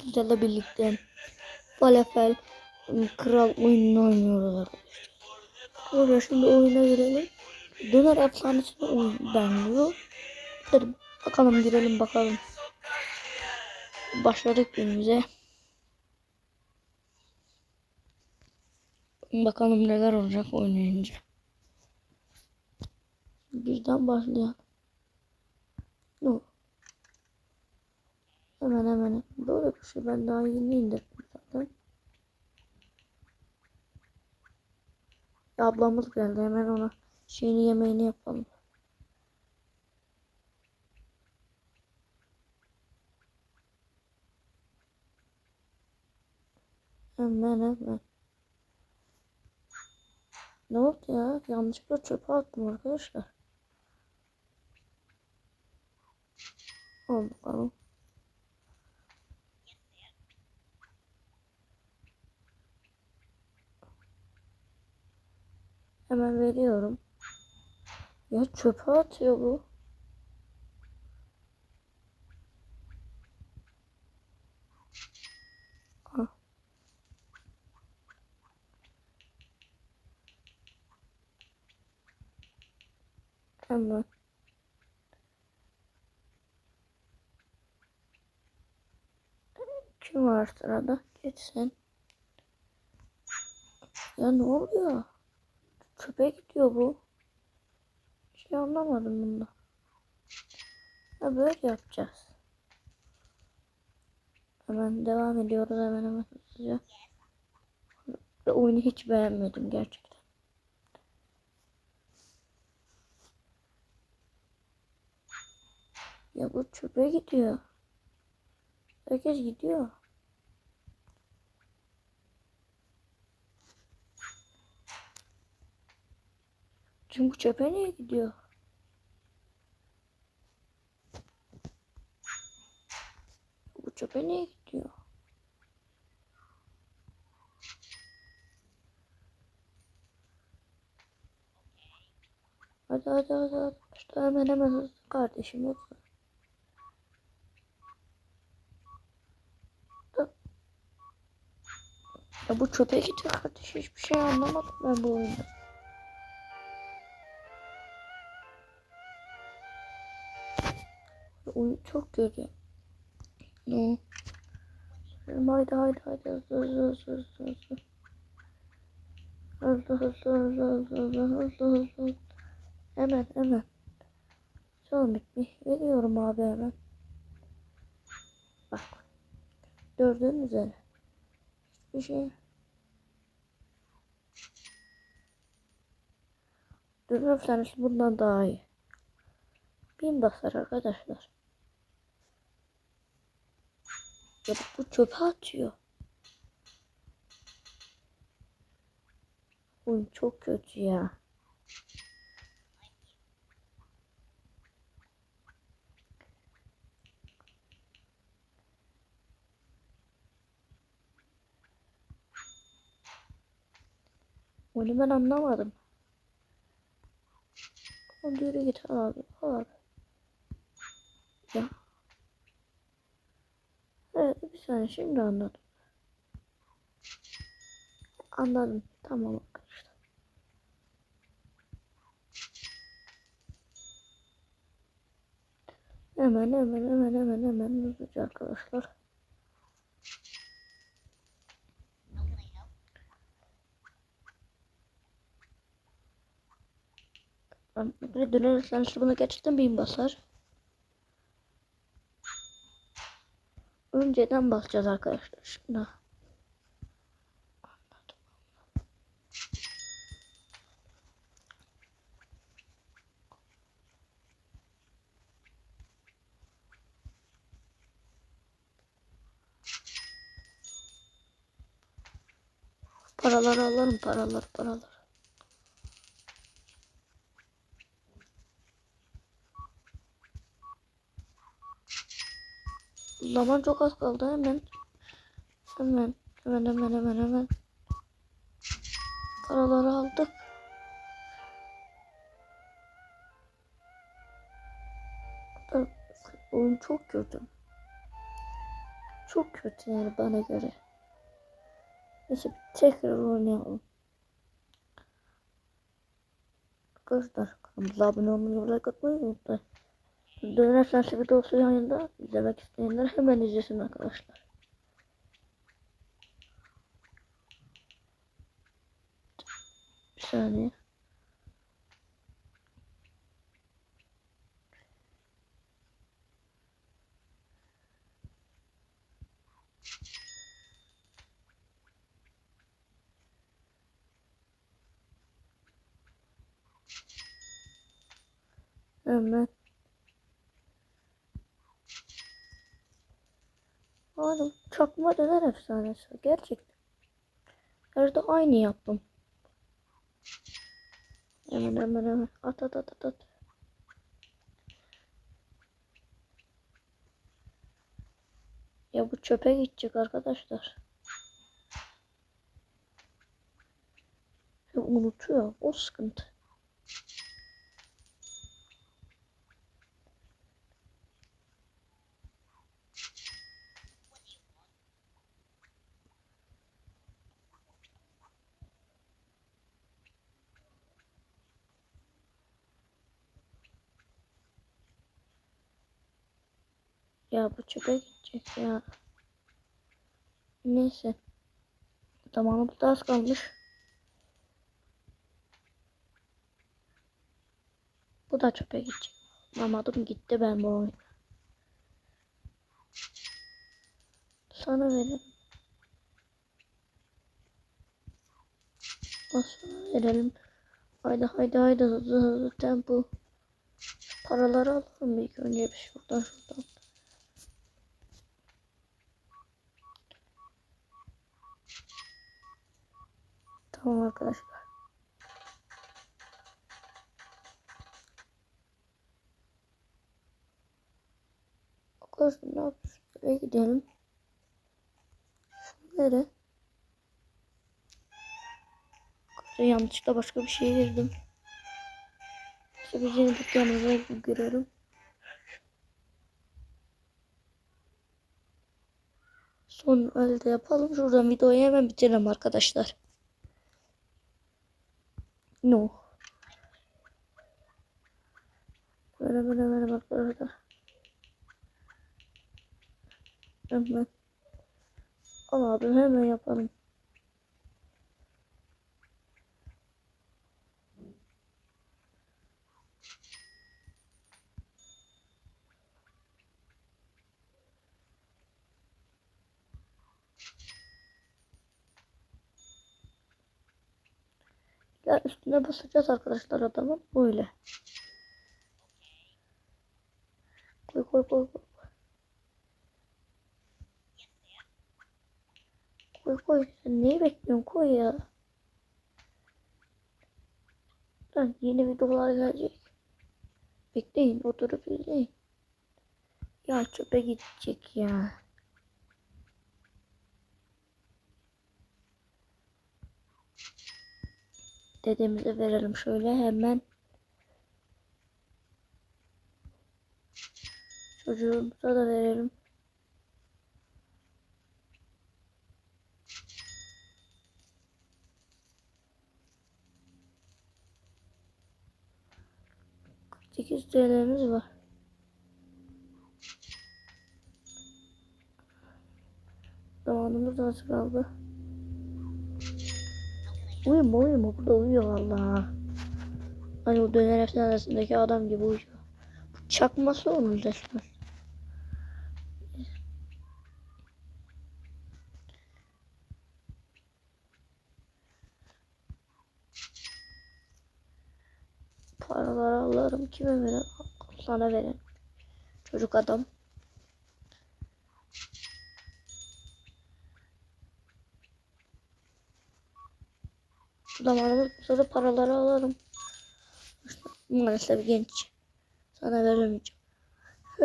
sizlerle birlikte falafel ım, kral oyununu oynuyoruz arkadaşlar. Burada şimdi oyuna girelim. Döner efsanesini oyun denliyor. Hadi bakalım girelim bakalım. Başladık günümüze. Bakalım neler olacak oynayınca. Birden başlayalım. Hemen hemen. Böyle bir şey ben daha yeni indirdim zaten. Ablamız geldi hemen ona şeyini yemeğini yapalım. Hemen hemen. Ne oldu ya? Yanlışlıkla çöpe attım arkadaşlar. Al bakalım. Hemen veriyorum. Ya çöpe atıyor bu. Ah. Hemen. Kim var sırada? Geç sen. Ya ne oluyor? Çöpe gidiyor bu. Şey anlamadım bunda. Ha böyle yapacağız. Hemen devam ediyoruz hemen hemen hızlıca. Oyunu hiç beğenmedim gerçekten. Ya bu çöpe gidiyor. Herkes gidiyor. Çünkü çöpe niye gidiyor? Bu çöpe niye gidiyor? Hadi hadi hadi hadi. İşte hemen hemen hızlı kardeşim hızlı. Ya bu çöpe gidiyor kardeş. Hiçbir şey anlamadım ben bu oyunda. Oyun çok kötü. Ne? Haydi haydi haydi hızlı hızlı hızlı hızlı hızlı. Hızlı hızlı hızlı hızlı hızlı hızlı. Hemen hemen. Son bitmiş. Veriyorum abi hemen. Bak. Gördüğün üzere. Hiçbir şey. Dönür efsanesi bundan daha iyi. Bin basar arkadaşlar. Ya bu çöpe atıyor. Oyun çok kötü ya. Onu ben anlamadım. Hadi yürü git abi. Abi. Ya. Saniye şimdi anladım. Anladım. Tamam arkadaşlar. Hemen hemen hemen hemen hemen hızlıca arkadaşlar. Ben bir dönersen şu buna gerçekten bin basar. Önceden basacağız arkadaşlar. Şimdi. Paraları alırım paralar paralar. Zaman çok az kaldı hemen. Hemen hemen hemen hemen hemen. Paraları aldık. Oyun çok kötü. çok kötü yani bana göre. Neyse tekrar oynayalım. Arkadaşlar kanalımıza abone olmayı ve like atmayı unutmayın. Döner sensi videosu yayında izlemek isteyenler hemen izlesin arkadaşlar. Bir saniye. Hemen. Oğlum çakma döner efsanesi. Gerçekten. Nerede aynı yaptım. Hemen hemen hemen. At at at at at. Ya bu çöpe gidecek arkadaşlar. Ya unutuyor. O sıkıntı. Ya bu çöpe gidecek ya. Neyse. Zamanı bu az kalmış. Bu da çöpe gidecek. Anladım gitti ben bu oyun. Sana verelim. Sana verelim. Haydi haydi haydi hızlı hızlı tempo. Paraları alalım ilk önce bir şuradan şuradan. Tamam arkadaşlar. Arkadaşlar ne yapıyoruz? Eve gidelim. Arkadaşlar yanlışlıkla başka bir şeye girdim. İşte biz yeni dükkanımıza girelim. Son elde yapalım. Şuradan videoyu hemen bitirelim arkadaşlar. No. Böyle böyle böyle arkadaşlar. Hemen. Al hemen yapalım. Ya üstüne basacağız arkadaşlar adamın böyle. Koy koy koy koy. Koy koy. Sen neyi bekliyorsun? Koy ya. Lan yeni videolar gelecek. Bekleyin oturup izleyin. Ya çöpe gidecek ya. Dedemize verelim şöyle hemen. Çocuğumuza da verelim. Sekiz TL'miz var. Zamanımız az kaldı. Uyuma uyuma burada uyuyor valla. Hani o döner efsanesindeki adam gibi uyuyor. Bu çakması onun resmen. Paraları alırım kime verin? Sana verin. Çocuk adam. Zamanımız sonra paraları alırım. İşte maalesef genç. Sana veremeyeceğim.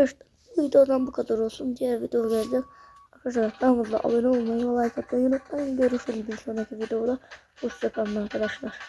İşte bu videodan bu kadar olsun. Diğer video geldi. Arkadaşlar kanalımıza abone olmayı ve like atmayı unutmayın. Görüşürüz bir sonraki videoda. Hoşçakalın arkadaşlar.